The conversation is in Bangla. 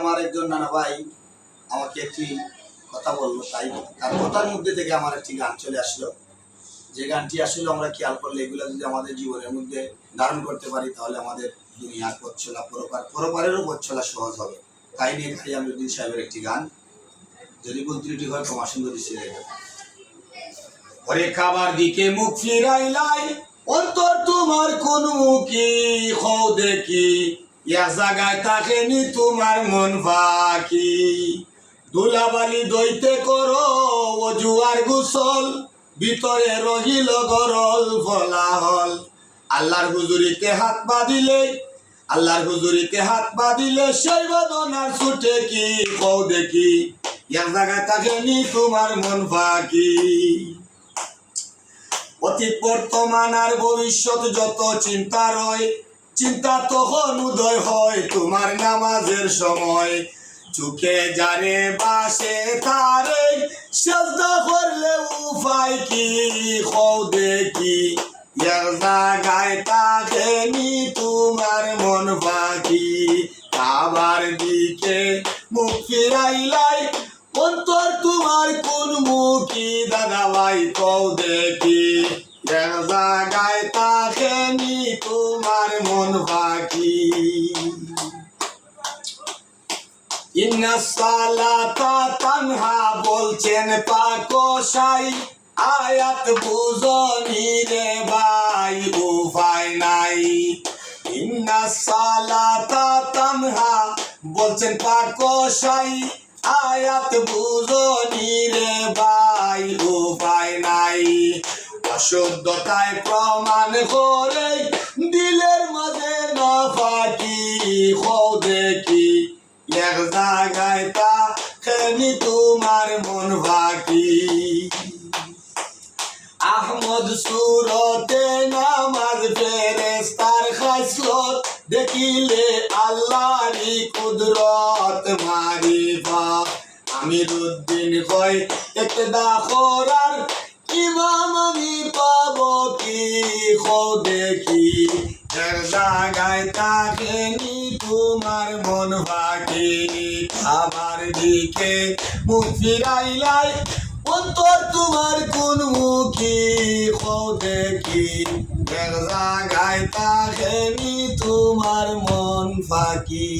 আমার একজন নানা ভাই আমাকে একটি কথা বলল, তাই তার কথার মধ্যে থেকে আমার একটি গান চলে আসলো। যে গানটি আসলে আমরা খেয়াল করলে এগুলো যদি আমাদের জীবনের মধ্যে ধারণ করতে পারি, তাহলে আমাদের দুনিয়ার পথ পরপার পরপারেরও পথ সহজ হবে। তাই নিয়ে খালি আমরুদ্দিন সাহেবের একটি গান। যদি ত্রুটি হয়, ক্ষমা সুন্দরী ছেলে ওরে খাবার দিকে মুখ ফিরাইলাই, অন্তর তোমার কোন মুখী হও দেখি। ইয়া জায়গায় থাকেনি তোমার মন ফাঁকি। দুলাবালি দইতে করো ও জুয়ার গুসল, ভিতরে রহিল গরল ফলাহল। আল্লাহর হুজুরিতে হাত বাঁধিলে, আল্লাহর হুজুরিতে হাত বাঁধিলে সেই বেদনার ছুটে কি কও দেখি। ইয়া জায়গায় থাকেনি তোমার মন ফাঁকি। অতীত বর্তমান আর ভবিষ্যৎ যত চিন্তা রয় চিন্তা তখন উদয় হয় তোমার নামাজের সময়। চোখে জানে বাসে তারে শ্রদ্ধা করলে উপায় কি, হও দেখি। জায়গায় তাকেনি তোমার মন পাখি খাবার দিকে মুখ ফিরাইলাই, অন্তর তোমার কোন মুখি দাদা ভাই কও দেখি। এক জায়গায় ইন্না সালাতা তানহা বলছেন পাকশাই আয়াত বুঝনি রে ভাই, উপায় নাই। ইন্না সালাতা তানহা বলছেন পাকশাই আয়াত বুঝনি রে ভাই, উপায় নাই। অশুদ্ধতায় প্রমাণ করে দিলের মাঝে না ফাঁকি হও দেখি। এক জায়গায় তা খেনি তোমার মন বাকি আহমদ সুরতে নামাজ ফেরেস্তার খাসলত দেখিলে আল্লাহরি কুদরত মারিফা আমিরুদ্দিন কয় একটা খোরার ইমাম আমি পাব কি? দেখি এক জায়গায় তাকেনি তোমার মন বাকি আমার দিকে মুখ ফিরাইলাই, অন্তর তোমার কোন মুখী খো দেখি। এক জায়গায় তাকেনি তোমার মন ফাঁকি